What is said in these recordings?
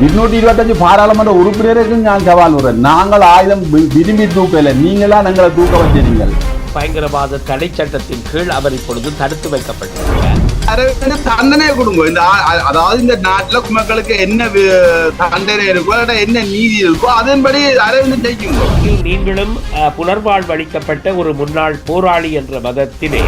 இருநூற்றி இருபத்தஞ்சு பாராளுமன்ற உறுப்பினருக்கும் நான் சவால் விடுறேன் நாங்கள் ஆயுதம் வி- விரும்பி தூக்கல நீங்களா எங்களை தூக்க வச்சீங்கள் பயங்கரவாத தடை சட்டத்தின் கீழ் அவர் இப்பொழுது தடுத்து வைக்கப்பட்டிருக்கிறார் அரவிந்த் தண்டனை கொடுங்க இந்த அதாவது இந்த நாட்டுல மக்களுக்கு என்ன வி- தண்டனை இருக்கோ என்ன நீதி இருக்கோ அதன்படி அரவிந்த் இதில் நீங்களும் புனர்வாழ்வு அளிக்கப்பட்ட ஒரு முன்னாள் போராளி என்ற மதத்திலே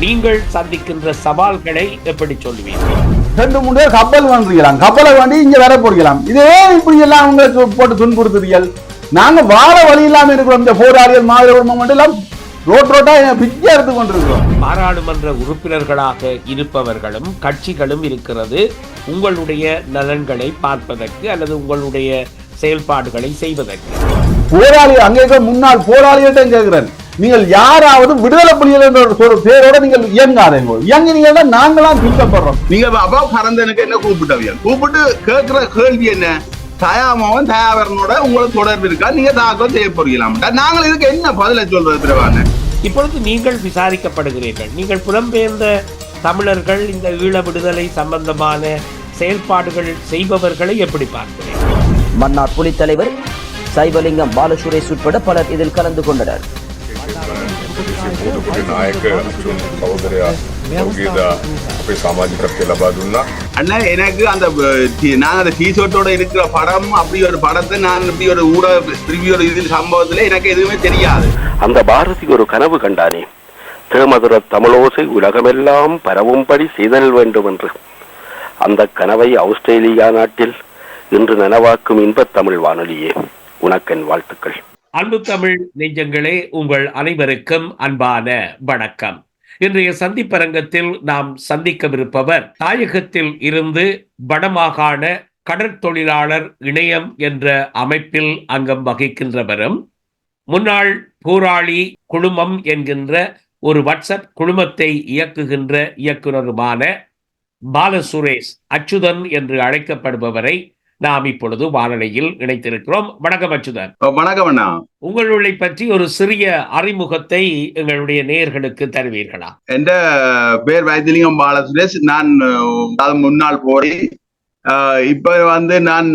நீங்கள் சந்திக்கின்ற சவால்களை எப்படி சொல்லுவீர்கள் ரெண்டு மூணு பேர் கப்பல் வந்துருக்கலாம் கப்பலை வேண்டி இங்க வர போறீங்களாம் இதே இப்படி எல்லாம் உங்களுக்கு போட்டு துன்புறுத்துறீர்கள் நாங்க வாழ வழி இல்லாம இருக்கிறோம். இந்த போராளிகள் மாதிரி மட்டும் எல்லாம் ரோட் ரோட்டா பிச்சை எடுத்து கொண்டிருக்கிறோம். பாராளுமன்ற உறுப்பினர்களாக இருப்பவர்களும் கட்சிகளும் இருக்கிறது. உங்களுடைய நலன்களை பார்ப்பதற்கு அல்லது உங்களுடைய செயல்பாடுகளை செய்வதற்கு. போராளி அங்கே முன்னாள் போராளிகிட்ட கேட்கிறேன் நீங்கள் யாராவது விடுதலை புலிகள் என்ற ஒரு பேரோட நீங்கள் இயங்காதீங்க இயங்கினீங்கன்னா நாங்களாம் துன்பப்படுறோம் நீங்க அப்பா பரந்தனுக்கு என்ன கூப்பிட்டவிய கூப்பிட்டு கேட்கிற கேள்வி என்ன? தயாமவன் தயாவரனோட உங்களுக்கு தொடர்பு இருக்கா? நீங்க தாக்கம் செய்ய போறீங்களாம். நாங்கள் இதுக்கு என்ன பதில சொல்றது பிரபான இப்பொழுது நீங்கள் விசாரிக்கப்படுகிறீர்கள். நீங்கள் புலம்பெயர்ந்த தமிழர்கள் இந்த ஈழ விடுதலை சம்பந்தமான செயல்பாடுகள் செய்பவர்களை எப்படி பார்க்கிறீர்கள்? மன்னார் புலித் தலைவர் சைவலிங்கம் பாலசுரேஷ் உட்பட பலர் இதில் கலந்து கொண்டனர். ಕುಟುಂಬದ ನಾಯಕ ಅರ್ಜುನ್ ಸಹೋದರಿಯ சங்கீதா போய் அண்ணா எனக்கு அந்த நான் அந்த டிஷர்ட்டோட இருக்கிற படம் அப்படி ஒரு படத்தை நான் இப்படி ஒரு எனக்கு எதுவுமே தெரியாது அந்த பாரதி ஒரு கனவு கண்டானே திருமதுர தமிழோசை உலகமெல்லாம் பரவும்படி செய்தல் வேண்டும் என்று அந்த கனவை ஆஸ்திரேலியா நாட்டில் இன்று நனவாக்கும் இன்பத் தமிழ் வானொலியே. உனக்கென் வாழ்த்துக்கள். அன்பு தமிழ் நெஞ்சங்களே உங்கள் அனைவருக்கும் அன்பான வணக்கம். இன்றைய சந்திப்பரங்கத்தில் நாம் சந்திக்கவிருப்பவர் தாயகத்தில் இருந்து வடமாகாண கடற்தொழிலாளர் இணையம் என்ற அமைப்பில் அங்கம் வகிக்கின்றவரும் முன்னாள் போராளி குழுமம் என்கின்ற ஒரு வாட்ஸ்அப் குழுமத்தை இயக்குகின்ற இயக்குனருமான பாலசுரேஷ் அச்சுதன் என்று அழைக்கப்படுபவரை நாம் இப்பொழுது வானொலியில் இணைத்திருக்கிறோம். வணக்கம் அச்சுதன். வணக்கம் அண்ணா. உங்களுடைய பற்றி ஒரு சிறிய அறிமுகத்தை எங்களுடைய நேயர்களுக்கு தருவீர்களா? என்ற பேர் வைத்திலிங்கம் பாலசுரேஷ். நான் முன்னாள் போரி இப்ப வந்து நான்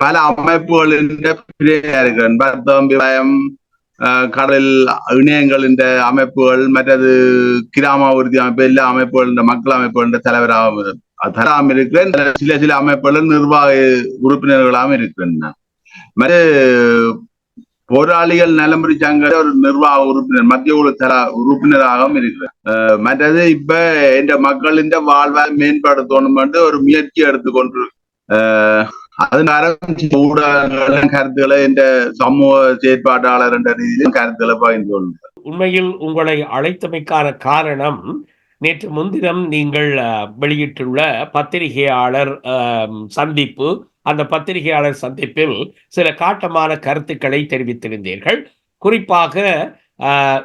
பல அமைப்புகளின் இருக்கிறேன். பயம் அஹ், கடல் இணையங்கள் என்ற அமைப்புகள் மற்றது கிராம உறுதி அமைப்பு எல்லா அமைப்புகள் மக்கள் அமைப்புகள் தலைவராகவும் தராம இருக்கிறேன் சில சில அமைப்புகள் நிர்வாக உறுப்பினர்களாகவும் இருக்கிறேன் நான் போராளிகள் நலம்புரி சங்க ஒரு நிர்வாக உறுப்பினர் மத்திய குழு தர உறுப்பினராகவும் இருக்கிறேன் மற்றது இப்ப இந்த மக்களின் வாழ்வை மேம்படுத்தணும் என்று ஒரு முயற்சி எடுத்துக்கொண்டு அதனால ஊடகங்களின் கருத்துக்களை இந்த சமூக செயற்பாட்டாளர் என்ற ரீதியிலும் கருத்துக்களை பகிர்ந்து கொள்கிறேன் உண்மையில் உங்களை அழைத்தமைக்கான காரணம் நேற்று முன்தினம் நீங்கள் வெளியிட்டுள்ள பத்திரிகையாளர் சந்திப்பு. அந்த பத்திரிகையாளர் சந்திப்பில் சில காட்டமான கருத்துக்களை தெரிவித்திருந்தீர்கள். குறிப்பாக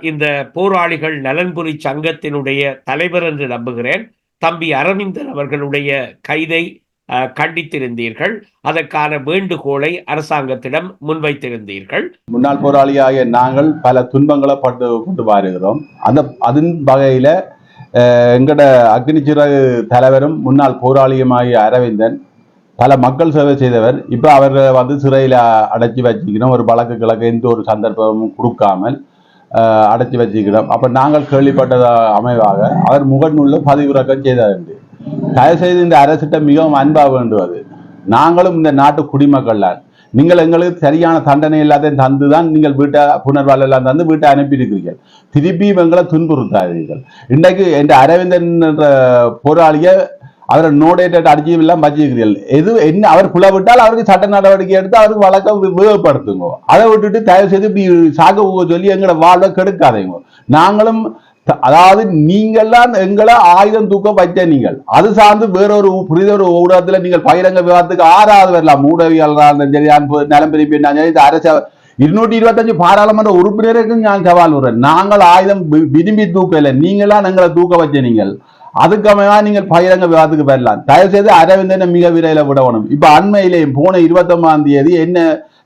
இந்த போராளிகள் நலன்புரி சங்கத்தினுடைய தலைவர் என்று நம்புகிறேன். தம்பி அரவிந்தன் அவர்களுடைய கைதை அஹ், கண்டித்திருந்தீர்கள். அதற்கான வேண்டுகோளை அரசாங்கத்திடம் முன்வைத்திருந்தீர்கள். முன்னாள் போராளியாகிய நாங்கள் பல துன்பங்களை பட்டு கொண்டு வருகிறோம். அந்த அதன் வகையில எங்கட அக்னிச்சிறகு தலைவரும் முன்னாள் போராளியுமாகிய அரவிந்தன் பல மக்கள் சேவை செய்தவர். இப்போ அவர்களை வந்து சிறையில் அடைச்சி வச்சுக்கணும். ஒரு வழக்கு கிழக்கு எந்த ஒரு சந்தர்ப்பமும் கொடுக்காமல் அடைச்சி வச்சுக்கணும். அப்போ நாங்கள் கேள்விப்பட்டத அமைவாக அவர் முகநூலில் பதிவிறக்கம் செய்தார் தயவு செய்து இந்த அரசிட்ட மிகவும் அன்பாக வேண்டுவது. நாங்களும் இந்த நாட்டு குடிமக்கள் தான் நீங்கள் எங்களுக்கு சரியான தண்டனை எல்லாத்தையும் தந்து தான் நீங்கள் வீட்டை புனர்வாழ்வு எல்லாம் தந்து வீட்டை அனுப்பியிருக்கிறீர்கள். திருப்பி எங்களை துன்புறுத்தாதீர்கள். இன்றைக்கு என் அரவிந்தன் என்ற போராளியை அவரை நோடேட்டட் அடிச்சியும் எல்லாம் வச்சிருக்கிறீர்கள் எது என்ன அவர் புலவிட்டால் அவருக்கு சட்ட நடவடிக்கை எடுத்து அவருக்கு வழக்கம் உபயோகப்படுத்துங்க அதை விட்டுட்டு தயவு செய்து இப்படி சாக சொல்லி எங்களை வாழ்வை கெடுக்காதீங்க. நாங்களும் அதாவது நீங்கள்லாம் எங்களை ஆயுதம் தூக்க வைத்த நீங்கள். அது சார்ந்து வேறொரு புரித ஒரு நீங்கள் பகிரங்க விவாதத்துக்கு ஆறாவது வரலாம். ஊடகவியலாளராக இருந்தாலும் சரி அன்பு நிலம் பிரிப்பு இந்த அரச இருநூற்றி இருபத்தஞ்சு பாராளுமன்ற உறுப்பினருக்கும் நான் சவால் விடுறேன். நாங்கள் ஆயுதம் விரும்பி தூக்கல நீங்களாம் எங்களை தூக்க வச்ச நீங்கள். அதுக்கமையா நீங்கள் பகிரங்க விவாதத்துக்கு வரலாம். தயவு செய்து அரவிந்தனை மிக விரைவில் விடணும் இப்ப அண்மையிலேயும் போன இருபத்தொன்பதாம் தேதி என்ன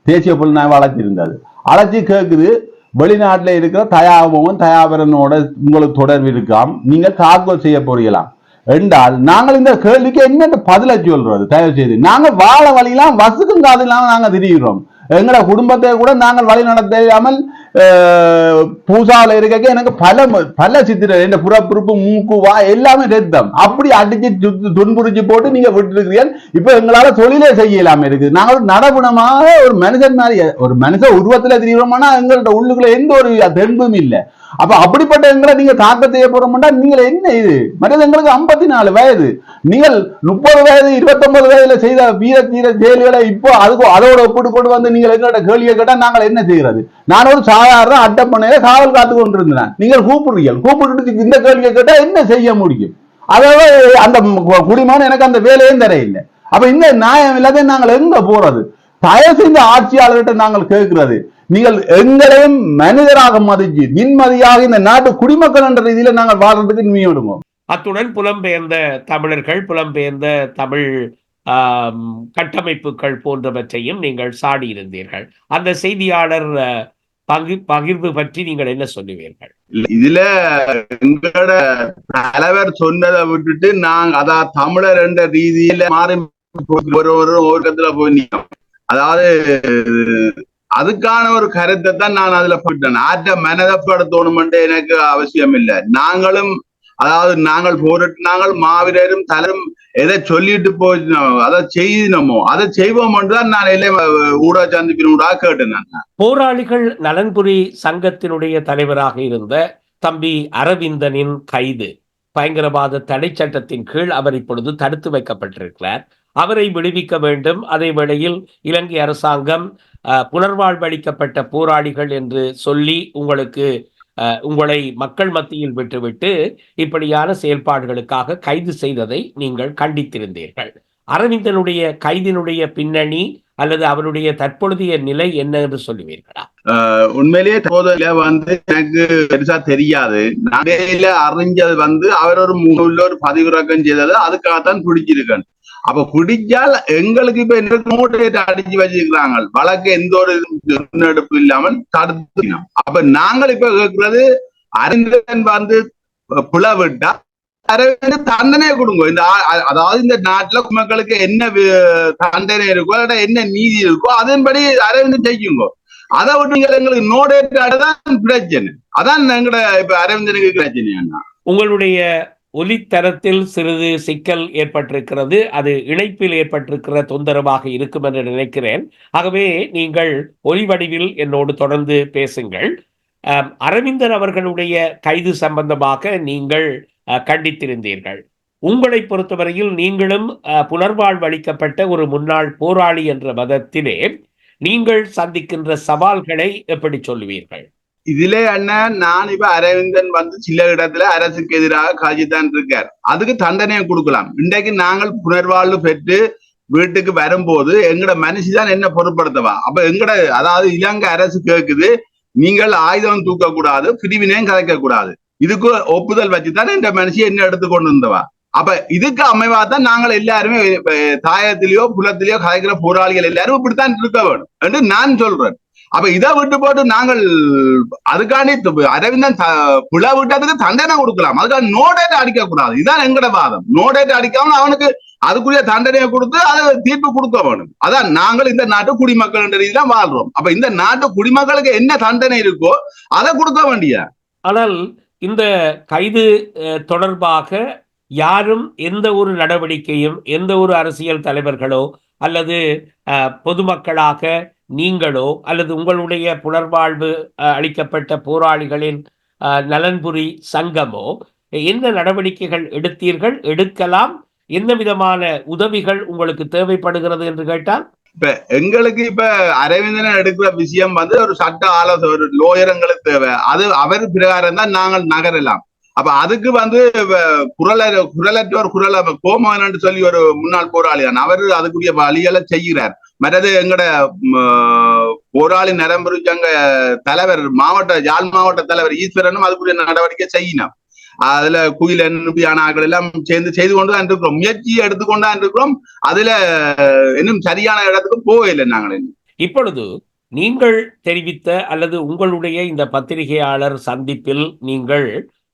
தேசிய புலனாய்வு அழைச்சிருந்தது. அழைச்சி கேட்குது வெளிநாட்டில் இருக்கிற தயாபவன் தயாபரனோட உங்களுக்கு தொடர்பு இருக்காம். நீங்கள் தாக்கல் செய்ய போறீங்களாம் என்றால் நாங்கள் இந்த கேள்விக்கு என்ன பதில சொல்றது? தயவு செய்து. நாங்க வாழ வழியெல்லாம் வசுக்கும் காது இல்லாமல் நாங்க திரிகிறோம். எங்களோட குடும்பத்தை கூட நாங்கள் வழி நடத்தாமல் பூசாவில் இருக்க எனக்கு பல பல சித்திர இந்த புறப்புறுப்பு மூக்கு வா எல்லாமே ரத்தம் அப்படி அடிச்சு துன்புரிச்சு போட்டு நீங்க விட்டுருக்கிறீர்கள். இப்ப எங்களால தொழிலே செய்யலாம இருக்குது. நாங்கள் ஒரு நடகுணமாக ஒரு மனுஷன் மாதிரி ஒரு மனுஷ உருவத்துல திரிகிறோம்னா எங்கள்ட்ட உள்ளுக்குள்ள எந்த ஒரு தென்பும் இல்லை. அப்ப அப்படிப்பட்ட எங்களை நீங்க தாக்கம் செய்ய போறோம்னா நீங்கள் என்ன இது? மற்றது எங்களுக்கு ஐம்பத்தி நாலு வயது. நீங்கள் முப்பது வயது இருபத்தொன்பது வயதுல செய்த வீர தீர செயல்களை இப்போ அதுக்கு அதோட ஒப்பிட்டு கொண்டு வந்து நீங்கள் எங்களோட கேள்வியை கேட்டா நாங்கள் என்ன செய்யறது நான் ஒரு சாதாரண அட்டப்பண்ணையில காவல் காத்து கொண்டிருந்தேன். நீங்கள் கூப்பிடுறீர்கள். கூப்பிட்டு இந்த கேள்வியை கேட்டால் என்ன செய்ய முடியும்? அதாவது அந்த குடிமான எனக்கு அந்த வேலையும் தரையில்லை அப்ப இந்த நியாயம் இல்லாத நாங்கள் எங்க போறது? தயவு செய்த ஆட்சியாளர்கிட்ட நாங்கள் கேட்கிறது நீங்கள் எங்களையும் மனிதராக மதிச்சு நிம்மதியாக இந்த நாட்டு குடிமக்கள் என்ற ரீதியில நாங்கள் வாழ்றதுக்கு நீ விடுங்க அத்துடன் புலம்பெயர்ந்த தமிழர்கள் புலம்பெயர்ந்த தமிழ் கட்டமைப்புகள் போன்றவற்றையும் நீங்கள் சாடியிருந்தீர்கள். அந்த செய்தியாளர் அஹ், பகிர் பகிர்வு பற்றி நீங்கள் என்ன சொல்லுவீர்கள்? இதுல எங்களோட தலைவர் சொன்னதை விட்டுட்டு நாங்க அதாவது தமிழர் என்ற ரீதியில மாறி போய் ஒரு ஒரு ஒரு போய் நிற்கும் அதாவது அதுக்கான ஒரு கருத்தை தான் நான் அதுல போயிட்டேன். ஆற்ற மனதப்படுத்தணும்ன்ட்டு எனக்கு அவசியம் இல்லை நாங்களும் அதாவது நாங்கள் போரிட்டு நாங்கள் மாவீரரும் தலரும் எதை சொல்லிட்டு போயினோம் அதை செய்யணுமோ அதை செய்வோம் தான் நான் இல்லை ஊடக சந்திப்பின் கேட்டேன் நான். போராளிகள் நலன்புரி சங்கத்தினுடைய தலைவராக இருந்த தம்பி அரவிந்தனின் கைது பயங்கரவாத தடை சட்டத்தின் கீழ் அவர் இப்பொழுது தடுத்து வைக்கப்பட்டிருக்கிறார். அவரை விடுவிக்க வேண்டும். அதே வேளையில் இலங்கை அரசாங்கம் புனர்வாழ்வளிக்கப்பட்ட போராளிகள் என்று சொல்லி உங்களுக்கு உங்களை மக்கள் மத்தியில் விட்டுவிட்டு இப்படியான செயல்பாடுகளுக்காக கைது செய்ததை நீங்கள் கண்டித்திருந்தீர்கள். அரவிந்தனுடைய கைதினுடைய பின்னணி அல்லது அவருடைய தற்பொழுதைய நிலை என்ன என்று சொல்லுவீர்களா? உண்மையிலேயே தற்போதையில வந்து எனக்கு பெருசா தெரியாது. நடையில அறிஞ்சது வந்து அவர் ஒரு முன்னுள்ள ஒரு பதிவிறக்கம் செய்தது அதுக்காகத்தான் பிடிச்சிருக்கேன். அப்ப பிடிச்சால் எங்களுக்கு இப்ப என்ன மூட்டையிட்டு அடிச்சு வச்சிருக்கிறாங்க வழக்கு எந்த ஒரு முன்னெடுப்பு இல்லாமல் தடுத்து அப்ப நாங்கள் இப்ப கேட்கிறது அறிந்தன் வந்து பிளவிட்டா அரவிந்த் தண்டனை கொடுங்க இந்த அதாவது இந்த நாட்டுல மக்களுக்கு என்ன தண்டனை இருக்கோ என்ன நீதி இருக்கோ அதன்படி அரவிந்த் ஜெயிக்குங்க அதை விட்டு நீங்கள் எங்களுக்கு நோடேட்டு தான் பிரச்சனை அதான் எங்கட இப்ப அரவிந்தனுக்கு பிரச்சனை அண்ணா உங்களுடைய ஒலித்தரத்தில் சிறிது சிக்கல் ஏற்பட்டிருக்கிறது. அது இணைப்பில் ஏற்பட்டிருக்கிற தொந்தரவாக இருக்கும் என்று நினைக்கிறேன். ஆகவே நீங்கள் ஒலி வடிவில் என்னோடு தொடர்ந்து பேசுங்கள். அரவிந்தர் அவர்களுடைய கைது சம்பந்தமாக நீங்கள் அஹ், கண்டித்திருந்தீர்கள். உங்களை பொறுத்தவரையில் நீங்களும் அஹ், புனர்வாழ்வளிக்கப்பட்ட ஒரு முன்னாள் போராளி என்ற மதத்திலே நீங்கள் சந்திக்கின்ற சவால்களை எப்படி சொல்லுவீர்கள்? இதிலே அண்ணன் நான் இப்ப அரவிந்தன் வந்து சில இடத்துல அரசுக்கு எதிராக காட்சித்தான் இருக்கார். அதுக்கு தண்டனையை கொடுக்கலாம். இன்றைக்கு நாங்கள் புனர்வாழ்வு பெற்று வீட்டுக்கு வரும்போது எங்கட மனுஷி தான் என்ன பொருட்படுத்தவா? அப்ப எங்கட அதாவது இலங்கை அரசு கேக்குது நீங்கள் ஆயுதம் தூக்க கூடாது பிரிவினையும் கலைக்க கூடாது இதுக்கு ஒப்புதல் வச்சுதான் இந்த மனுஷி என்ன எடுத்து கொண்டு வந்தவா? அப்ப இதுக்கு அமைவா தான் நாங்கள் எல்லாருமே தாயத்திலேயோ புலத்திலேயோ கலைக்கிற போராளிகள் எல்லாரும் இப்படித்தான் இருக்க வேணும் என்று நான் சொல்றேன். அப்ப இதை விட்டு போட்டு நாங்கள் அதுக்காண்டி அரவிந்தன் புழா பிழை விட்டதுக்கு தண்டனை கொடுக்கலாம். அதுக்காக நோடேட் அடிக்க கூடாது. இதான் எங்கட வாதம். நோடேட் அடிக்காம அவனுக்கு அதுக்குரிய தண்டனையை கொடுத்து அதை தீர்ப்பு கொடுக்க வேணும். அதான் நாங்கள் இந்த நாட்டு குடிமக்கள் என்ற ரீதியில வாழ்றோம். அப்ப இந்த நாட்டு குடிமக்களுக்கு என்ன தண்டனை இருக்கோ அதை கொடுக்க வேண்டிய. ஆனால் இந்த கைது தொடர்பாக யாரும் எந்த ஒரு நடவடிக்கையும் எந்த ஒரு அரசியல் தலைவர்களோ அல்லது பொதுமக்களாக நீங்களோ அல்லது உங்களுடைய புனர்வாழ்வு அஹ், அளிக்கப்பட்ட போராளிகளின் நலன்புரி சங்கமோ என்ன நடவடிக்கைகள் எடுத்தீர்கள்? எடுக்கலாம். என்ன விதமான உதவிகள் உங்களுக்கு தேவைப்படுகிறது என்று கேட்டால்? இப்ப எங்களுக்கு இப்ப அரவிந்தன் எடுக்கிற விஷயம் வந்து ஒரு சட்ட ஆலோசனை ஒரு லோயரங்களுக்கு தேவை. அது அவர் பிரகாரம் தான் நாங்கள் நகரலாம். அப்ப அதுக்கு வந்து வ- குரல குரலற்றோர் குரல கோமகன் சொல்லி ஒரு முன்னாள் போராளி தான் அவர் அதுக்குரிய வழிகளை செய்கிறார். மற்றது எங்கட போராளி நரம்பு தலைவர் மாவட்ட யாழ் மாவட்ட தலைவர் ஈஸ்வரனும் அதுக்குரிய நடவடிக்கை செய்யணும் அதுல குயில் என்பியான ஆட்கள் எல்லாம் சேர்ந்து செய்து கொண்டு தான் இருக்கிறோம். முயற்சியை எடுத்துக்கொண்டுதான் இருக்கிறோம். அதுல இன்னும் சரியான இடத்துக்கு போகவில்லை நாங்கள் இப்பொழுது நீங்கள் தெரிவித்த அல்லது உங்களுடைய இந்த பத்திரிகையாளர் சந்திப்பில் நீங்கள்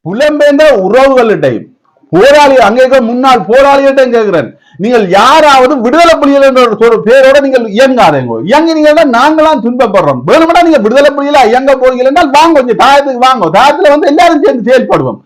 புலம்பெயர்ந்த உறவுகளிடையும் போராளி அங்கே இருக்க முன்னாள் போராளிகிட்ட கேட்கிறேன். நீங்கள் யாராவது விடுதலை புலிகள் என்ற ஒரு பேரோட நீங்கள் இயங்காதீங்க. இயங்கினீங்கன்னா நாங்களாம் துன்பப்படுறோம். வேணுமெண்டா நீங்க விடுதலை புலிகளா இயங்க போறீங்க என்றால் வாங்க கொஞ்சம் தாயத்துக்கு வாங்க. தாயத்துல வந்து எல்லாரும் சேர்ந்து செயல்படுவோம்.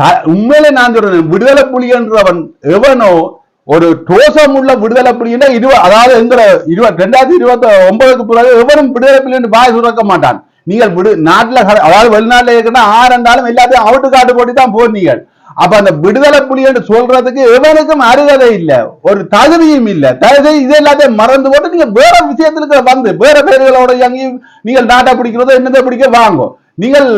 தா- உண்மையிலே நான் சொல்றேன் விடுதலை புலி என்றவன் எவனோ ஒரு டோசம் உள்ள விடுதலை புலின்னா இருவ அதாவது எங்கிற இருபத்தி ரெண்டாயிரத்தி இருபத்தி ஒன்பதுக்கு பிறகு எவரும் விடுதலை புலி என்று சுரக்க மாட்டான். நீங்கள் விடு நாட்டுல அதாவது வெளிநாட்டுல இருக்கிற ஆறு இருந்தாலும் எல்லாத்தையும் அவுட்டு காட்டு போட்டு தான் போனீங்க அப்ப அந்த விடுதலை புலி என்று சொல்றதுக்கு எவனுக்கும் அருகதை இல்ல. ஒரு தகுதியும் இல்ல. தகுதி இது எல்லாத்தையும் மறந்து போட்டு நீங்க வேற விஷயத்துக்கு வந்து வேற பேர்களோட எங்கேயும் நீங்கள் நாட்டை பிடிக்கிறதோ என்னதை பிடிக்க வாங்கோ. நீங்கள்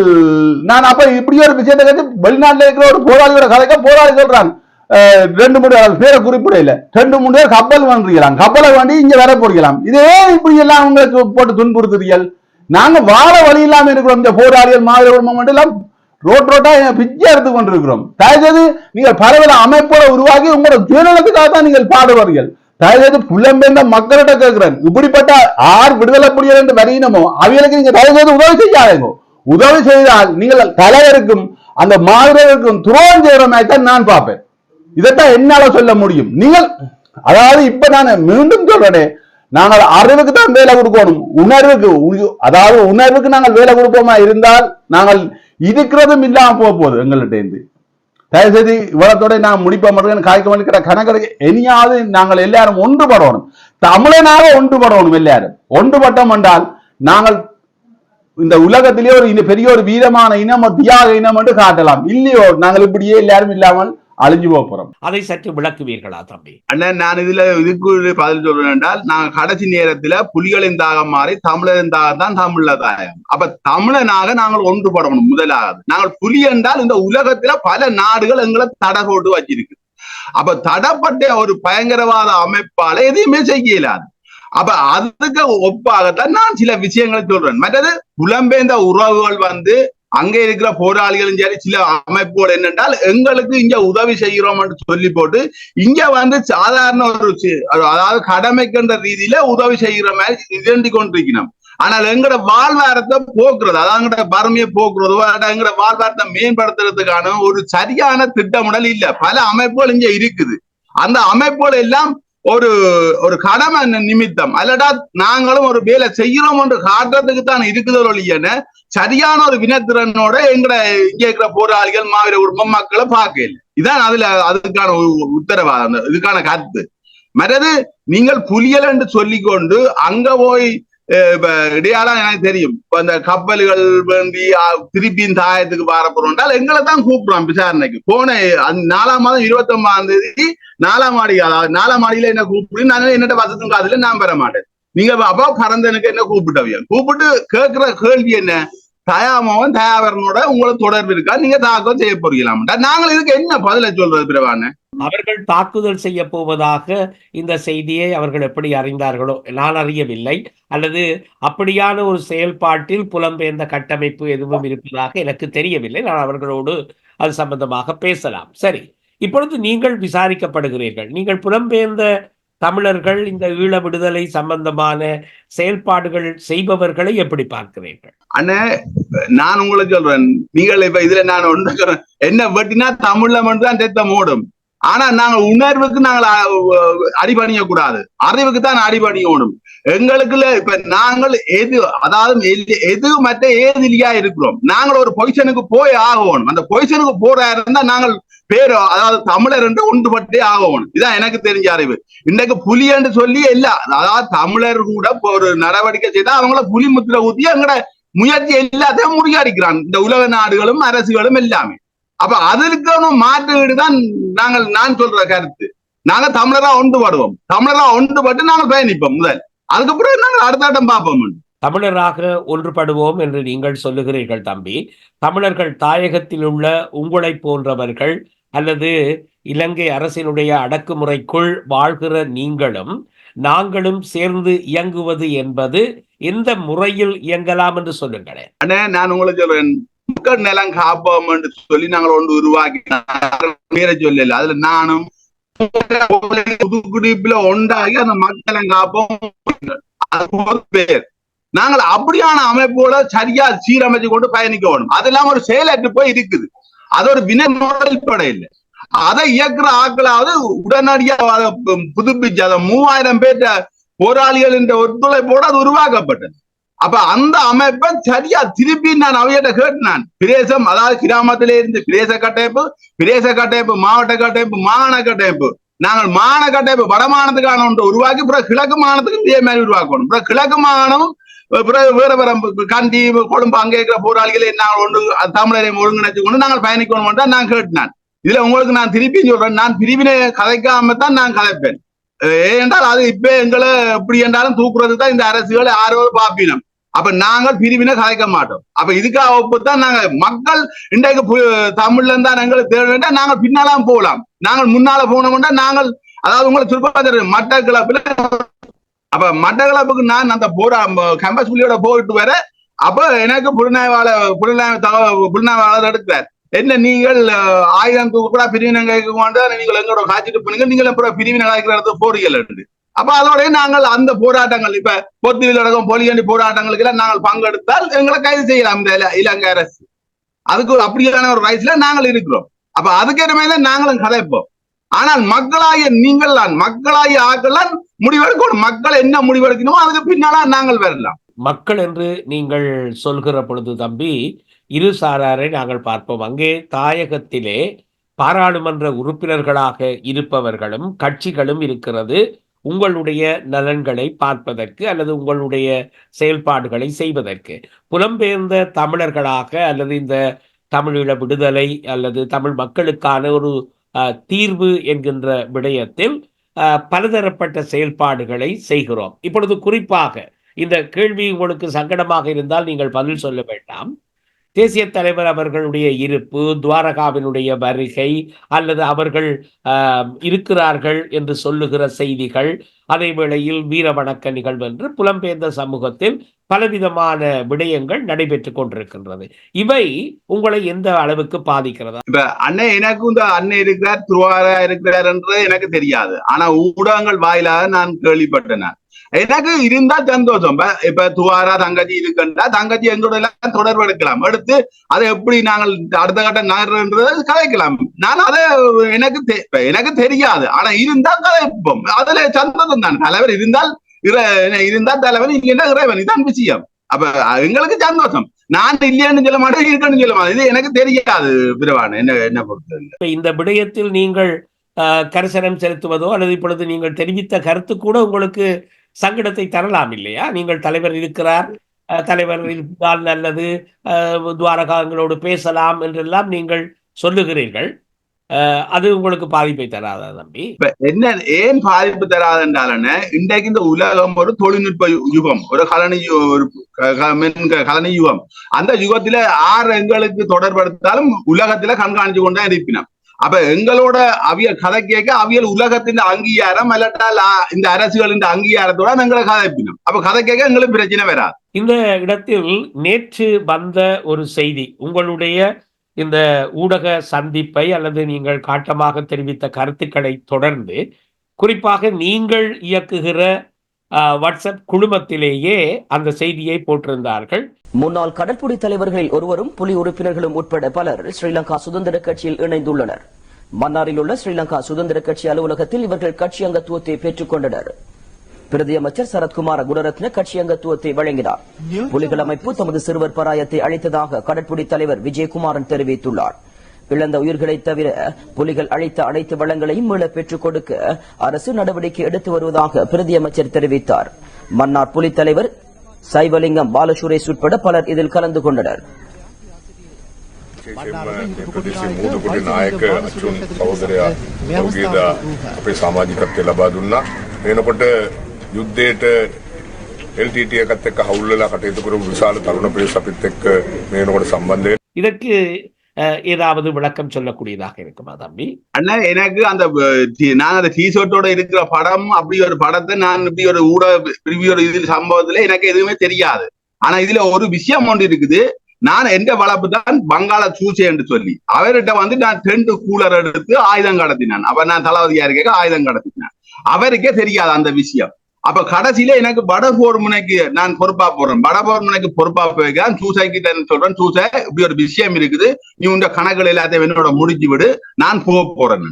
நான் அப்ப இப்படி ஒரு விஷயத்தை கேட்டு வெளிநாட்டுல இருக்கிற ஒரு போராளியோட கதைக்க போராளி சொல்றாங்க. அஹ், ரெண்டு மூணு பேரை குறிப்பிட இல்ல ரெண்டு மூணு பேர் கப்பல் வந்துருக்கலாம் கப்பலை வாண்டி இங்க வர போறீங்களாம் இதே இப்படி எல்லாம் அவங்களுக்கு போட்டு துன்புறுத்துறீர்கள் நாங்க வாழ வழி இல்லாம இருக்கிறோம். இந்த போராளிகள் மாதிரி மட்டும் எல்லாம் ரோட் ரோட்டா பிச்சை எடுத்து கொண்டிருக்கிறோம். தயவுசெய்து நீங்கள் பரவல அமைப்போட உருவாக்கி உங்களோட சுயநலத்துக்காக தான் நீங்கள் பாடுவார்கள் தயவுசெய்து புலம்பெயர்ந்த மக்கள்கிட்ட கேட்கிறேன். இப்படிப்பட்ட ஆர் விடுதலை புலிகள் என்று வரையினமோ அவைகளுக்கு நீங்க தயவுசெய்து உதவி செய்யாதீங்க. உதவி செய்தால் நீங்கள் தலைவருக்கும் அந்த மாதிரிக்கும் துரோகம் செய்யற மாதிரி தான் நான் பார்ப்பேன். இதைத்தான் என்னால சொல்ல முடியும். நீங்கள் அதாவது இப்ப நான் மீண்டும் சொல்றேன் நாங்கள் அறிவுக்கு தான் வேலை கொடுக்கணும். உணர்வுக்கு அதாவது உணர்வுக்கு நாங்கள் வேலை கொடுப்போமா இருந்தால் நாங்கள் இருக்கிறதும் இல்லாம போக போகுது எங்கள்கிட்ட இருந்து. தயவுசெய்து இவ்வளத்தோட நான் முடிப்ப மட்டும் காய்க்க வேண்டிய கணக்கு இனியாவது நாங்கள் எல்லாரும் ஒன்றுபடணும். தமிழனாக ஒன்றுபடணும் எல்லாரும். ஒன்றுபட்டோம் என்றால் நாங்கள் இந்த உலகத்திலேயே ஒரு பெரிய ஒரு வீரமான இனம் தியாக இனம் என்று காட்டலாம். இல்லையோ நாங்கள் இப்படியே எல்லாரும் இல்லாமல் அழிஞ்சு போக போறோம் அதை சற்று விளக்குவீர்களா தம்பி? அண்ணன் நான் இதுல இதுக்கு பதில் சொல்றேன் என்றால் நாங்க கடைசி நேரத்துல புலிகளின் தாகம் மாறி தமிழரின் தாகம் தான் தமிழ்ல தாகம் அப்ப தமிழனாக நாங்கள் ஒன்றுபடணும் முதலாவது. நாங்கள் புலி என்றால் இந்த உலகத்துல பல நாடுகள் எங்களை தடை போட்டு வச்சிருக்கு. அப்ப தடைப்பட்ட ஒரு பயங்கரவாத அமைப்பால எதையுமே செய்ய இயலாது. அப்ப அதுக்கு ஒப்பாகத்தான் நான் சில விஷயங்களை சொல்றேன். மற்றது புலம்பெயர்ந்த உறவுகள் வந்து அங்க இருக்கிற போராளிகளும் சரி சில அமைப்புகள் என்னென்றால் எங்களுக்கு இங்க உதவி செய்கிறோம் சொல்லி போட்டு இங்க வந்து சாதாரண ஒரு அதாவது கடமைக்கின்ற ரீதியில உதவி செய்கிற மாதிரி இதண்டி கொண்டிருக்கணும் ஆனால் எங்கட வாழ்வாரத்தை போக்குறது அதாவது எங்கட பருமையை போக்குறதோ அதாவது எங்கட வாழ்வாரத்தை மேம்படுத்துறதுக்கான ஒரு சரியான திட்டமிடல் இல்ல. பல அமைப்புகள் இங்க இருக்குது. அந்த அமைப்புகள் எல்லாம் ஒரு ஒரு கடமை நிமித்தம். அல்லடா நாங்களும் ஒரு வேலை செய்யறோம் என்று காட்டுறதுக்கு தான் இருக்குது ஒழியன சரியான ஒரு வினத்திறனோட எங்கட கேட்கிற இருக்கிற போராளிகள் மாவீர குடும்பம் மக்களை பார்க்க இல்லை இதான் அதுல அதுக்கான உ- உத்தரவாதம் அந்த இதுக்கான கருத்து. மற்றது நீங்கள் புலியல் என்று சொல்லிக்கொண்டு அங்க போய் அஹ், எனக்கு தெரியும். இப்ப அந்த கப்பல்கள் வேண்டி திருப்பியும் தாயத்துக்கு வர என்றால் எங்களை தான் கூப்பிடுறோம் விசாரணைக்கு. போன நாலாம் மாதம் இருபத்தி ஒன்பதாம் தேதி நாலாம் மாடி அதாவது நாலாம் மாடியில என்ன கூப்பிடு நான் என்னட்ட வசத்தும் காதுல நான் பெற மாட்டேன். நீங்க அப்போ பரந்தனுக்கு என்ன கூப்பிட்டவிய? கூப்பிட்டு கேட்கிற கேள்வி என்ன? தயாமவன் தயாவரனோட உங்களுக்கு தொடர்பு இருக்கா? நீங்க தாக்கம் செய்ய போறீங்களாம்டா நாங்கள் இதுக்கு என்ன பதில சொல்றது பிரவான அவர்கள் தாக்குதல் செய்ய போவதாக இந்த செய்தியை அவர்கள் எப்படி அறிந்தார்களோ நான் அறியவில்லை. அல்லது அப்படியான ஒரு செயல்பாட்டில் புலம்பெயர்ந்த கட்டமைப்பு எதுவும் இருப்பதாக எனக்கு தெரியவில்லை. நான் அவர்களோடு அது சம்பந்தமாக பேசலாம். சரி இப்பொழுது நீங்கள் விசாரிக்கப்படுகிறீர்கள். நீங்கள் புலம்பெயர்ந்த தமிழர்கள் இந்த ஈழ விடுதலை சம்பந்தமான செயல்பாடுகள் செய்பவர்களை எப்படி பார்க்கிறீர்கள்? அண்ணே நான் உங்களுக்கு சொல்றேன். நீங்கள் இப்ப இதுல நான் ஒன்று சொல்றேன். என்ன வெட்டினா தமிழ்ல மட்டும் தான் தெத்த மூடும். ஆனா நாங்க உணர்வுக்கு நாங்கள் அடிபணிய கூடாது அறிவுக்கு தான் அடிபணியணும் எங்களுக்குள்ள இப்ப நாங்கள் எது அதாவது எது- எது மற்ற ஏதிலியா இருக்கிறோம். நாங்கள் ஒரு பொசிஷனுக்கு போய் ஆகணும். அந்த பொசிஷனுக்கு போறா இருந்தா நாங்கள் பேர் அதாவது தமிழர் என்று ஒன்றுபட்டே ஆகணும். இதான் எனக்கு தெரிஞ்ச அறிவு. இன்னைக்கு புலி என்று சொல்லி இல்ல. அதாவது தமிழர் கூட ஒரு நடவடிக்கை செய்தா அவங்கள புலி முத்திர ஊத்தி எங்கட முயற்சி எல்லாத்தையும் முறியடிக்கிறான். இந்த உலக நாடுகளும் அரசுகளும் எல்லாமே. அப்ப அதற்கான மாற்றீடு தான் நாங்கள் நான் சொல்ற கருத்து. நாங்க தமிழரா ஒன்றுபடுவோம். தமிழரா ஒன்றுபட்டு நாங்கள் பயணிப்போம் முதல். அதுக்கப்புறம் நாங்கள் அடுத்த ஆட்டம் பார்ப்போம் தமிழராக ஒன்றுபடுவோம் என்று நீங்கள் சொல்லுகிறீர்கள் தம்பி. தமிழர்கள் தாயகத்தில் உள்ள உங்களைப் போன்றவர்கள் அல்லது இலங்கை அரசினுடைய அடக்குமுறைக்குள் வாழ்கிற நீங்களும் நாங்களும் சேர்ந்து இயங்குவது என்பது எந்த முறையில் இயங்கலாம் என்று சொல்லுங்களேன். நான் உங்களுக்கு சொல்றேன். மக்கள் நிலம் காப்போம் என்று சொல்லி நாங்கள் ஒன்று உருவாக்கி பேரை சொல்லல. அதுல நானும் புதுக்குடிப்புல ஒன்றாகி அந்த மக்களை காப்போம். பேர். நாங்கள் அப்படியான அமைப்போட சரியா சீரமைச்சு கொண்டு பயணிக்க வேணும் அதெல்லாம் ஒரு செயலற்று போய் இருக்குது. அது ஒரு வினை இல்லை. அதை இயக்குற ஆக்களாவது உடனடியா அதை புதுப்பிச்சு அதை மூவாயிரம் பேர் போராளிகள் என்ற ஒத்துழைப்போடு அது உருவாக்கப்பட்டது. அப்ப அந்த அமைப்பை சரியா திருப்பி நான் அவையிட்ட கேட்டினான். பிரேசம் அதாவது கிராமத்திலே இருந்து பிரேச கட்டமைப்பு பிரேச கட்டமைப்பு மாவட்ட கட்டமைப்பு மாகாண கட்டமைப்பு. நாங்கள் மாகாண கட்டமைப்பு வடமானத்துக்கான ஒன்று உருவாக்கி பிறகு கிழக்கு மாகாணத்துக்கு இதே மாதிரி உருவாக்கணும். பிறகு கிழக்கு மாகாணம் பிறகு வேற வேற கண்டி கொழும்பு அங்கே இருக்கிற போராளிகளை நாங்கள் ஒன்று தமிழரை ஒழுங்கிணைச்சு கொண்டு நாங்கள் பயணிக்கணும் நான் கேட்டினான். இதுல உங்களுக்கு நான் திருப்பி சொல்றேன். நான் பிரிவினை கதைக்காம தான் நான் கதைப்பேன் ஏனென்றால் அது இப்ப எங்களை எப்படி என்றாலும் தூக்குறது தான் இந்த அரசுகள் ஆரோ பாப்பினம். அப்ப நாங்கள் பிரிவினை சாய்க்க மாட்டோம். அப்ப இதுக்காக ஒப்புத்தான் நாங்க மக்கள் இன்றைக்கு தமிழ்ல இருந்தா எங்களுக்கு தேட வேண்டாம் நாங்கள் பின்னாலாம் போகலாம். நாங்கள் முன்னால போனோம்னா நாங்கள் அதாவது உங்களை சுருப்பா மட்டக்கிழப்புல அப்ப மட்டக்கிழப்புக்கு நான் அந்த போரா கேம்பஸ் புள்ளியோட போயிட்டு வர அப்ப எனக்கு புலனாய்வாளர் புலனாய்வு புலனாய்வாளர் எடுக்கிறார். என்ன நீங்கள் ஆயுதம் கூட பிரிவினை கேட்க நீங்கள் எங்களோட காய்ச்சிட்டு போனீங்க நீங்கள் அப்புறம் பிரிவினை கலைக்கிற இடத்துல போறீங்க அப்ப அதோடய நாங்கள் அந்த போராட்டங்கள் இப்ப பொத்துவில் நடக்கும் பொலியண்டி போராட்டங்களுக்கு எல்லாம் நாங்கள் பங்கெடுத்தால் எங்களை கைது செய்யலாம் இந்த இலங்கை அரசு. அதுக்கு அப்படியான ஒரு ரைட்ஸ்ல நாங்கள் இருக்கிறோம். அப்ப அதுக்கேற்ற மாதிரி தான் நாங்களும் கதைப்போம் ஆனால் மக்களாய நீங்கள் தான் மக்களாகிய முடிவெடுக்கணும். மக்கள் என்ன முடிவெடுக்கணுமோ அதுக்கு பின்னால நாங்கள் வரலாம். மக்கள் என்று நீங்கள் சொல்கிற பொழுது தம்பி இரு சாராரை நாங்கள் பார்ப்போம். அங்கே தாயகத்திலே பாராளுமன்ற உறுப்பினர்களாக இருப்பவர்களும் கட்சிகளும் இருக்கிறது. உங்களுடைய நலன்களை பார்ப்பதற்கு அல்லது உங்களுடைய செயல்பாடுகளை செய்வதற்கு. புலம்பெயர்ந்த தமிழர்களாக அல்லது இந்த தமிழீழ விடுதலை அல்லது தமிழ் மக்களுக்கான ஒரு தீர்வு என்கின்ற விடயத்தில் பலதரப்பட்ட செயல்பாடுகளை செய்கிறோம். இப்பொழுது குறிப்பாக இந்த கேள்வி உங்களுக்கு சங்கடமாக இருந்தால் நீங்கள் பதில் சொல்ல வேண்டாம். தேசிய தலைவர் அவர்களுடைய இருப்பு துவாரகாவினுடைய வருகை அல்லது அவர்கள் இருக்கிறார்கள் என்று சொல்லுகிற செய்திகள் அதே வேளையில் வீரவணக்க நிகழ்வு என்று புலம்பெயர்ந்த சமூகத்தில் பலவிதமான விடயங்கள் நடைபெற்று கொண்டிருக்கின்றது. இவை உங்களை எந்த அளவுக்கு பாதிக்கிறதா? இப்ப அண்ணன் எனக்கு இந்த அண்ணன் இருக்கிறார் துருவாரா இருக்கிறார் என்று எனக்கு தெரியாது. ஆனா ஊடகங்கள் வாயிலாக நான் கேள்விப்பட்டேன். எனக்கு இருந்தா சந்தோஷம். இப்ப துவாரா தங்கச்சி இருக்குன்றா தங்கச்சி எங்களோட எல்லாம் தொடர்பு எடுக்கலாம். எடுத்து அதை எப்படி நாங்கள் அடுத்த கட்ட நகர்ன்றது கதைக்கலாம் நான் அதை எனக்கு எனக்கு தெரியாது. ஆனா இருந்தா கதைப்போம் அதுல சந்தோஷம் தான். தலைவர் இருந்தால் இருந்தால் தலைவர் இல்லைன்னா இறைவன். இதான் விஷயம். அப்ப எங்களுக்கு சந்தோஷம். நான் இல்லையான்னு சொல்ல மாட்டேன் இருக்கணும்னு சொல்ல மாட்டேன். இது எனக்கு தெரியாது பிரவான் என்ன என்ன பொறுத்த இந்த விடயத்தில் நீங்கள் கரிசனம் செலுத்துவதோ அல்லது இப்பொழுது நீங்கள் தெரிவித்த கருத்து கூட உங்களுக்கு சங்கடத்தை தரலாம் இல்லையா? நீங்கள் தலைவர் இருக்கிறார் தலைவர் இருந்தால் நல்லது துவாரகாங்களோடு பேசலாம் என்றெல்லாம் நீங்கள் சொல்லுகிறீர்கள். அது உங்களுக்கு பாதிப்பை தராதா தம்பி? என்ன ஏன் பாதிப்பு தராது என்றாலன இன்றைக்கு இந்த உலகம் ஒரு தொழில்நுட்ப யுகம் ஒரு கலனி ஒரு கலனி யுகம். அந்த யுகத்துல ஆறு எங்களுக்கு தொடர்படுத்தாலும் உலகத்துல கண்காணிச்சு கொண்டா இருப்பினோம். அப்ப எங்களோட அவியல் கதை கேட்க அவியல் உலகத்தின் அங்கீகாரம் இல்லாட்டால் இந்த அரசுகளின் அங்கீகாரத்தோட எங்களை கதைப்பினோம். அப்ப கதை கேட்க எங்களுக்கு பிரச்சனை வராது. இந்த இடத்தில் நேற்று வந்த ஒரு செய்தி உங்களுடைய இந்த ஊடக சந்திப்பை அல்லது நீங்கள் காட்டமாக தெரிவித்த கருத்துக்களை தொடர்ந்து குறிப்பாக நீங்கள் இயக்குகிற வாட்ஸ்அப் குழுமத்திலேயே அந்த செய்தியை போட்டிருந்தார்கள். முன்னாள் கடற்படை தலைவர்களில் ஒருவரும் புலி உறுப்பினர்களும் உட்பட பலர் ஸ்ரீலங்கா சுதந்திர கட்சியில் இணைந்துள்ளனர். மன்னாரில் உள்ள ஸ்ரீலங்கா சுதந்திர கட்சி அலுவலகத்தில் இவர்கள் கட்சி அங்கத்துவத்தை பெற்றுக் கொண்டனர். பிரதியமைச்சர் சரத்குமார் குணரத்ன கட்சி அங்கத்துவத்தை வழங்கினார். புலிகள் அமைப்பு தமது சிறுவர் பராயத்தை அழைத்ததாக கடற்படை தலைவர் விஜயகுமாரன் தெரிவித்துள்ளார். இழந்த உயிர்களை தவிர புலிகள் அழைத்த அனைத்து வளங்களையும் மீள பெற்றுக் கொடுக்க அரசு நடவடிக்கை எடுத்து வருவதாக பிரதி தெரிவித்தார். மன்னார் புலித் தலைவர் சைவலிங்கம் பாலசுரேஷ் உட்பட பலர் இதில் கலந்து கொண்டனர். ಪ್ರತಿಸಿ ಮೂರು ಕೋಟಿ ನಾಯಕ යුද්ධයට LTT එකත් එක්ක හවුල් වෙලා කටයුතු කරපු විශාල තරුණ පිරිස අපිත් එක්ක මේ වෙනකොට සම්බන්ධ இதற்கு ஏதாவது விளக்கம் சொல்லக்கூடியதாக இருக்குமா தம்பி அண்ணா எனக்கு அந்த நான் அந்த டிஷர்ட்டோட இருக்கிற படம் அப்படி ஒரு படத்தை நான் இப்படி ஒரு ஊடக ஒரு இது சம்பவத்துல எனக்கு எதுவுமே தெரியாது ஆனா இதுல ஒரு விஷயம் ஒன்று இருக்குது நான் எந்த வளர்ப்பு தான் பங்காள சூசை என்று சொல்லி அவர்கிட்ட வந்து நான் டென்ட் கூலர் எடுத்து ஆயுதம் கடத்தினான் அப்ப நான் தளபதியா இருக்க ஆயுதம் கடத்தினான் அவருக்கே தெரியாது அந்த விஷயம் அப்ப கடைசியில எனக்கு வட முனைக்கு நான் பொறுப்பா போறேன். வட முனைக்கு பொறுப்பா போயிருக்கேன் சூசை கிட்ட சொல்றேன். சூசை இப்படி ஒரு விஷயம் இருக்குது. நீ உண்ட கணக்குகள் எல்லாத்தையும் என்னோட முடிச்சு விடு. நான் போக போறேன்.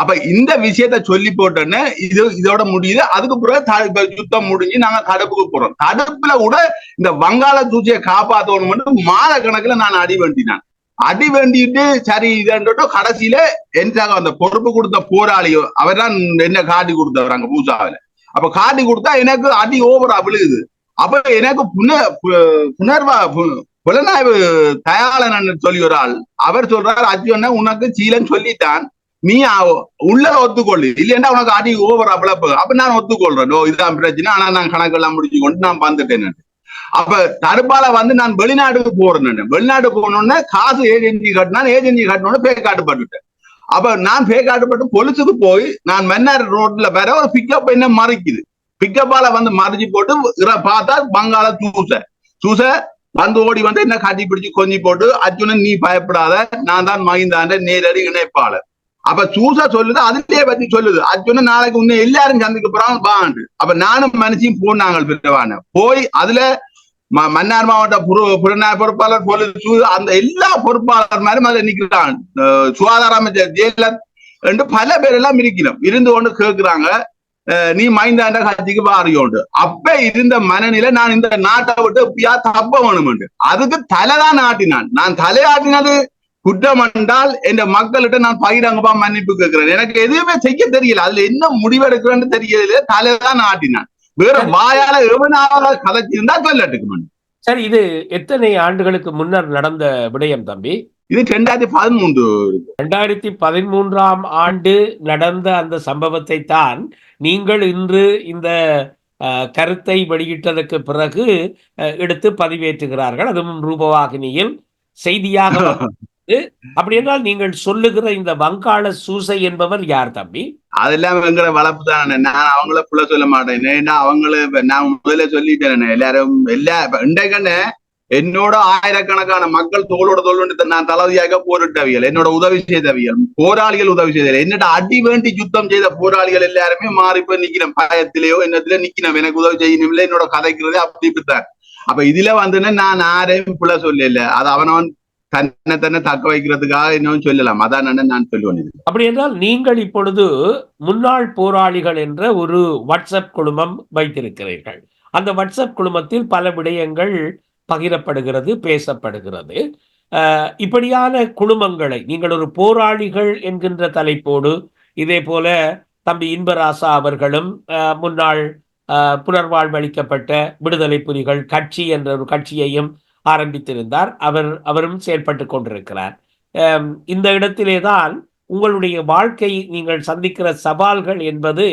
அப்ப இந்த விஷயத்த சொல்லி போட்டோன்னே இது இதோட முடியுது. அதுக்கு பிறகு யுத்தம் முடிஞ்சு நாங்க தடுப்புக்கு போறோம். தடுப்புல கூட இந்த வங்காள தூசியை காப்பாத்தணும் மட்டும் மாத கணக்குல நான் அடி வேண்டினான். அடி வேண்டிட்டு சரி இதுன்றோ கடைசியில என்கிட்ட அந்த பொறுப்பு கொடுத்த போராளியோ அவர் தான் என்ன காட்டி கொடுத்தவர் அங்க பூசாவில. அப்ப காட்டி கொடுத்தா எனக்கு அடி ஓவரா விழுகுது. அப்ப எனக்கு புனர் பு- புனர்வா புலனாய்வு தயாளன் சொல்லி ஒரு ஆள் அவர் சொல்றாரு அர்ஜுன உனக்கு சீலன் சொல்லித்தான். நீ உள்ள ஒத்துக்கொள்ளு. இல்லைன்னா உனக்கு அடி ஓவர் அவ்வளவு அப்ப நான் ஒத்துக்கொள்றேன். ஓ இதுதான் பிரச்சனை. ஆனா நான் கணக்கெல்லாம் முடிச்சு கொண்டு நான் வந்துட்டேன் அப்ப தடுப்பால வந்து நான் வெளிநாட்டுக்கு போறேன் வெளிநாடு போனோடனே காசு ஏஜென்சி கட்டினா ஏஜென்சி கட்டினோட பே காட்டுப்பட்டுட்டேன். அப்ப நான் பேக்காட்டுப்பட்டு பொலிசுக்கு போய் நான் மன்னார் ரோட்ல வேற ஒரு பிக்கப் என்ன மறைக்குது? பிக்கப்பால வந்து மறைஞ்சு போட்டு பார்த்தா பங்காள சூச. சூச வந்து ஓடி வந்து என்ன கட்டி பிடிச்சு கொஞ்சி போட்டு அர்ஜுனன் நீ பயப்படாத. நான் தான் மகிந்தாண்ட நேரடி இணைப்பாளர். அப்ப சூசா சொல்லுது அதுலயே பத்தி சொல்லுது. அர்ஜுனன் நாளைக்கு உன்னை எல்லாரும் சந்திக்க போறான். பாண்டு அப்ப நானும் மனுஷையும் போனாங்க பிறவான போய் அதுல மன்னார் மாவட்ட புற- புறநா- பொறுப்பாளர் போலீஸ் அந்த எல்லா பொறுப்பாளர் மாதிரி அதில் நிக்கிறான் சுகாதார அமைச்சர் ஜெயலலிதா என்று பல பேர் எல்லாம் இருக்கிறோம். இருந்து கொண்டு கேட்கிறாங்க நீ மைந்தாண்ட கட்சிக்கு பாரியோண்டு அப்ப இருந்த மனநிலை நான் இந்த நாட்டை விட்டு எப்படியா தப்ப வேணுமெண்டு அதுக்கு தலைதான் ஆட்டினான். நான் தலையாட்டினது குற்றம் என்றால் என் மக்கள்கிட்ட நான் பகிரங்கப்பா மன்னிப்பு கேட்கிறேன். எனக்கு எதுவுமே செய்ய தெரியல. அதுல என்ன முடிவெடுக்கிறேன்னு தெரியல தலைதான் ஆட்டினான். வேற வாயால எவனால கதைச்சிருந்தா சொல்லட்டுக்கு சரி இது எத்தனை ஆண்டுகளுக்கு முன்னர் நடந்த விடயம் தம்பி? இது ரெண்டாயிரத்தி பதிமூன்று. ரெண்டாயிரத்தி பதிமூன்றாம் ஆண்டு நடந்த அந்த சம்பவத்தை தான் நீங்கள் இன்று இந்த கருத்தை வெளியிட்டதற்கு பிறகு எடுத்து பதிவேற்றுகிறார்கள். அதுவும் ரூபவாகினியில் செய்தியாக. அப்படி என்றால் நீங்கள் சொல்லுகிற இந்த வங்காள சூசை என்பவர் யார் தம்பி? அதெல்லாம் எங்களை வளர்ப்பு தானே நான் அவங்கள புள்ள சொல்ல மாட்டேன். ஏன்னா அவங்கள நான் முதல்ல சொல்லிட்டேன் எல்லாரும் எல்லா இன்றைக்கண்ணே என்னோட ஆயிரக்கணக்கான மக்கள் தோளோட தோல் நான் தளபதியாக போரிட்டவியல். என்னோட உதவி செய்தவியல். போராளிகள் உதவி செய்தவியல். என்னோட அடி வேண்டி யுத்தம் செய்த போராளிகள் எல்லாருமே மாறி போய் நிக்கிறேன் பயத்திலேயோ என்னத்திலயோ நிக்கணும் எனக்கு உதவி செய்யணும் இல்லை என்னோட கதைக்கிறதே அப்படி இப்படித்தான் அப்ப இதுல வந்துன்னு நான் யாரையும் புள்ள சொல்லல. அது அவனவன் தன்னை தன்னை தக்க வைக்கிறதுக்காக இன்னும் சொல்லலாம். அதான் நான் சொல்லுவேன் அப்படி என்றால் நீங்கள் இப்பொழுது முன்னாள் போராளிகள் என்ற ஒரு வாட்ஸ்அப் குழுமம் வைத்திருக்கிறீர்கள். அந்த வாட்ஸ்அப் குழுமத்தில் பல விடயங்கள் பகிரப்படுகிறது பேசப்படுகிறது. இப்படியான குழுமங்களை நீங்கள் ஒரு போராளிகள் என்கின்ற தலைப்போடு இதே போல தம்பி இன்பராசா அவர்களும் முன்னாள் அஹ், புனர்வாழ்வளிக்கப்பட்ட விடுதலை புலிகள் கட்சி என்ற ஒரு கட்சியையும் ஆரம்பித்திருந்தார். அவர் அவரும் செயல்பட்டு கொண்டிருக்கிறார். இந்த இடத்திலே தான் உங்களுடைய வாழ்க்கை நீங்கள் சந்திக்கிற சவால்கள் என்பது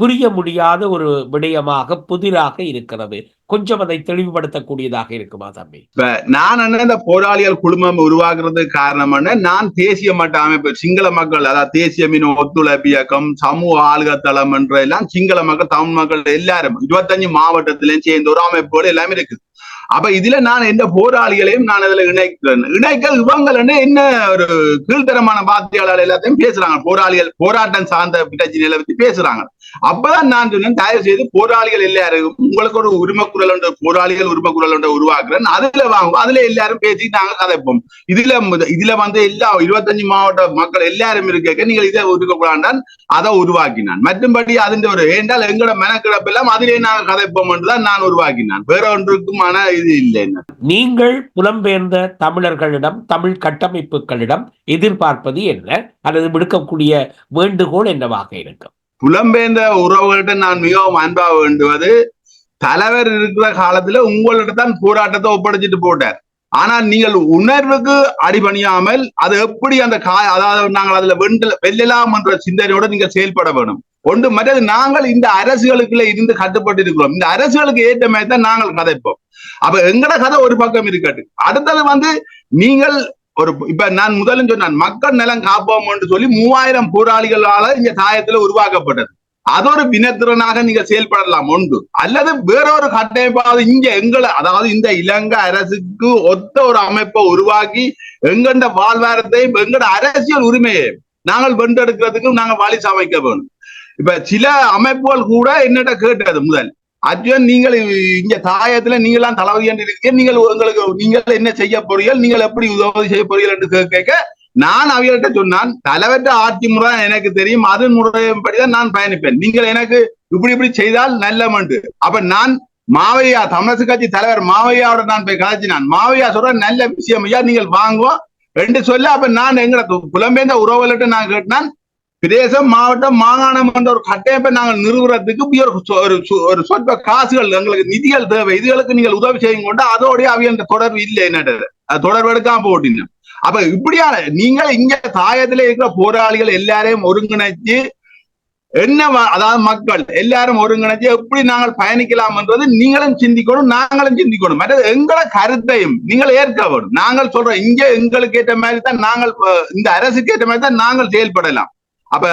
புரிய முடியாத ஒரு விடயமாக புதிராக இருக்கிறது. கொஞ்சம் அதை தெளிவுபடுத்தக்கூடியதாக இருக்குமா தம்பி? இப்ப நான் என்ன இந்த போராளிகள் குழுமம் உருவாகிறது காரணம் என்ன நான் தேசிய மட்ட அமைப்பு சிங்கள மக்கள் அதாவது தேசிய மீன் ஒத்துழைப்பு இயக்கம் சமூக ஆளுகர் தளம் என்ற எல்லாம் சிங்கள மக்கள் தமிழ் மக்கள் எல்லாரும் இருபத்தஞ்சு மாவட்டத்திலையும் சேர்ந்த ஒரு அமைப்புகள் எல்லாமே இருக்குது. அப்ப இதுல நான் எந்த போராளிகளையும் நான் இதுல இணைக்கிறேன் இணைக்க இவங்கள் என்ன ஒரு கீழ்த்தரமான வார்த்தையாளர் எல்லாத்தையும் பேசுறாங்க. போராளிகள் போராட்டம் சார்ந்த பிரச்சனைகளை பத்தி பேசுறாங்க. அப்பதான் நான் சொன்னேன் தயவு செய்து போராளிகள் எல்லாரும் உங்களுக்கு ஒரு உரிமை குரல் உண்டு போராளிகள் உரிமை குரல் உண்டு உருவாக்குறேன் அதுல வாங்குவோம் அதுல எல்லாரும் பேசி நாங்க கதைப்போம். இதுல இதுல வந்து எல்லா இருபத்தஞ்சு மாவட்ட மக்கள் எல்லாரும் இருக்க நீங்கள் இதை ஒதுக்கக்கூடாண்டான் அதை உருவாக்கினான். மற்றும்படி அதிന്റെ ஒரு ஏண்டால் எங்களோட மெனக்கிடப்பெல்லாம் அதிலே நாங்க கதைப்போம் என்றுதான் நான் உருவாக்கினான். வேற ஒன்றுக்குமான இது இல்லை என்ன? நீங்கள் புலம்பெயர்ந்த தமிழர்களிடம் தமிழ் கட்டமைப்புகளிடம் எதிர்பார்ப்பது என்ன? அல்லது விடுக்கக்கூடிய வேண்டுகோள் என்னவாக இருக்கும்? புலம்பெயர்ந்த உறவுகள்கிட்ட நான் மிகவும் அன்பா வேண்டுவது தலைவர் இருக்கிற காலத்துல உங்கள்கிட்ட தான் போராட்டத்தை ஒப்படைச்சிட்டு போட்டார். ஆனால் நீங்கள் உணர்வுக்கு அடிபணியாமல் அது எப்படி அந்த கா அதாவது நாங்கள் அதுல வெண்டல வெல்லலாம் என்ற சிந்தனையோட நீங்கள் செயல்பட வேணும். ஒன்று மற்றது நாங்கள் இந்த அரசுகளுக்குள்ள இருந்து கட்டுப்பட்டு இருக்கிறோம் இந்த அரசுகளுக்கு ஏற்ற மாதிரி தான் நாங்கள் கதைப்போம். அப்ப எங்கட கதை ஒரு பக்கம் இருக்கட்டு அடுத்தது வந்து நீங்கள் ஒரு இப்ப நான் முதலும் சொன்னான் மக்கள் நலம் காப்போம் என்று சொல்லி மூவாயிரம் போராளிகளால இந்த தாயத்துல உருவாக்கப்பட்டது. அது ஒரு வினத்திறனாக நீங்க செயல்படலாம் ஒன்று. அல்லது வேறொரு கட்டமைப்பாவது இங்க எங்களை அதாவது இந்த இலங்கை அரசுக்கு ஒத்த ஒரு அமைப்பை உருவாக்கி எங்கண்ட வாழ்வாரத்தையும் எங்கட அரசியல் உரிமையை நாங்கள் வென்றெடுக்கிறதுக்கும் நாங்கள் வழி சமைக்க வேணும். இப்ப சில அமைப்புகள் கூட என்னட்ட கேட்டது முதல். அர்ஜுன் நீங்கள் இங்க தாயத்துல நீங்களாம் தளபதி என்று இருக்கீங்க. நீங்கள் உங்களுக்கு நீங்கள் என்ன செய்ய போறீர்கள்? நீங்கள் எப்படி உதவி செய்ய போறீர்கள் என்று கேட்க நான் அவர்கள்ட்ட சொன்னான் தலைவர்கிட்ட ஆட்சி முறை எனக்கு தெரியும். அதன் முறையின்படிதான் நான் பயணிப்பேன். நீங்கள் எனக்கு இப்படி இப்படி செய்தால் நல்லமண்டு அப்ப நான் மாவையா தமிழரசு கட்சி தலைவர் மாவையாவோட நான் போய் கதைச்சினான் மாவையா சொல்ற நல்ல விஷயம் ஐயா நீங்கள் வாங்குவோம் என்று சொல்ல அப்ப நான் எங்களை புலம்பெயர்ந்த உறவுகள்கிட்ட நான் கேட்டான் பிரதேசம் மாவட்டம் மாகாணம் என்ற ஒரு கட்டமைப்பை நாங்கள் நிறுவனத்துக்கு ஒரு சொ- ஒரு சொ- ஒரு சொற்ப காசுகள் எங்களுக்கு நிதிகள் தேவை. இதுகளுக்கு நீங்கள் உதவி செய்யும் கொண்டு அதோடய அவைய தொடர்பு இல்லை என்னது தொடர்பு எடுக்காம போட்டீங்க அப்ப இப்படியான நீங்கள் இங்க தாயத்துல இருக்கிற போராளிகள் எல்லாரையும் ஒருங்கிணைச்சு என்ன அதாவது மக்கள் எல்லாரும் ஒருங்கிணைச்சு எப்படி நாங்கள் பயணிக்கலாம் என்றது நீங்களும் சிந்திக்கணும் நாங்களும் சிந்திக்கணும். மற்றது எங்களை கருத்தையும் நீங்கள் ஏற்க வேணும் நாங்கள் சொல்றோம் இங்க எங்களுக்கு ஏற்ற மாதிரி தான் நாங்கள் இந்த அரசுக்கு ஏற்ற மாதிரி தான் நாங்கள் செயல்படலாம். அப்ப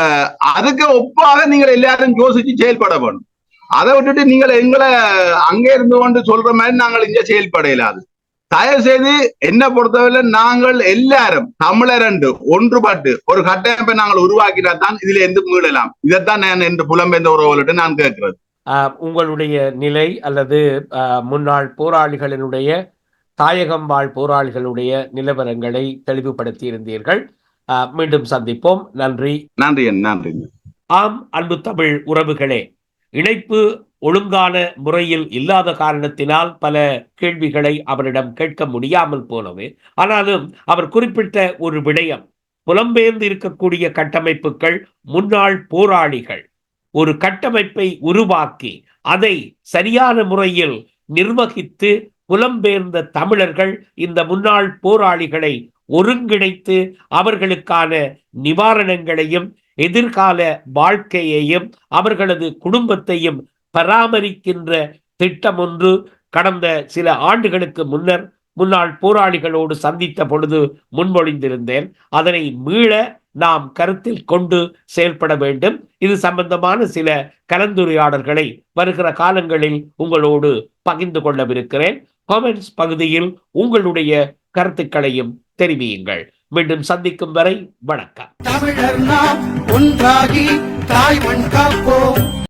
அதுக்கு ஒப்பாக நீங்கள் எல்லாரும் யோசிச்சு செயல்பட வேணும் அதை விட்டுட்டு நீங்கள் எங்களை அங்கே இருந்து கொண்டு சொல்ற மாதிரி நாங்கள் இங்க செயல்பட இயலாது தயவு செய்து என்ன பொறுத்தவரை நாங்கள் எல்லாரும் தமிழர் என்று ஒன்றுபட்டு ஒரு கட்டமைப்பை நாங்கள் உருவாக்கினா தான் இதுல இருந்து மீளலாம். இதைத்தான் நான் என்று புலம்பெயர்ந்த உறவுகள்ட்ட நான் கேட்கிறது. உங்களுடைய நிலை அல்லது ஆஹ் முன்னாள் போராளிகளினுடைய தாயகம் வாழ் போராளிகளுடைய நிலவரங்களை தெளிவுபடுத்தி இருந்தீர்கள் மீண்டும் சந்திப்போம். நன்றி. நன்றி நன்றி ஆம் அன்பு தமிழ் உறவுகளே இணைப்பு ஒழுங்கான முறையில் இல்லாத காரணத்தினால் பல கேள்விகளை அவரிடம் கேட்க முடியாமல் போனது. ஆனாலும் அவர் குறிப்பிட்ட ஒரு விடயம் புலம்பெயர்ந்து இருக்கக்கூடிய கட்டமைப்புகள் முன்னாள் போராளிகள். ஒரு கட்டமைப்பை உருவாக்கி அதை சரியான முறையில் நிர்வகித்து புலம்பெயர்ந்த தமிழர்கள் இந்த முன்னாள் போராளிகளை ஒருங்கிணைத்து அவர்களுக்கான நிவாரணங்களையும் எதிர்கால வாழ்க்கையையும் அவர்களது குடும்பத்தையும் பராமரிக்கின்ற திட்டம் ஒன்று கடந்த சில ஆண்டுகளுக்கு முன்னர் முன்னாள் போராளிகளோடு சந்தித்த பொழுது முன்மொழிந்திருந்தேன். அதனை மீள நாம் கருத்தில் கொண்டு செயல்பட வேண்டும். இது சம்பந்தமான சில கலந்துரையாடல்களை வருகிற காலங்களில் உங்களோடு பகிர்ந்து கொள்ளவிருக்கிறேன். கமெண்ட்ஸ் பகுதியில் உங்களுடைய கருத்துக்களையும் தெரிவியுங்கள். மீண்டும் சந்திக்கும் வரை வணக்கம். தமிழர் நாம் ஒன்றாகி தாய் மண் காப்போம்.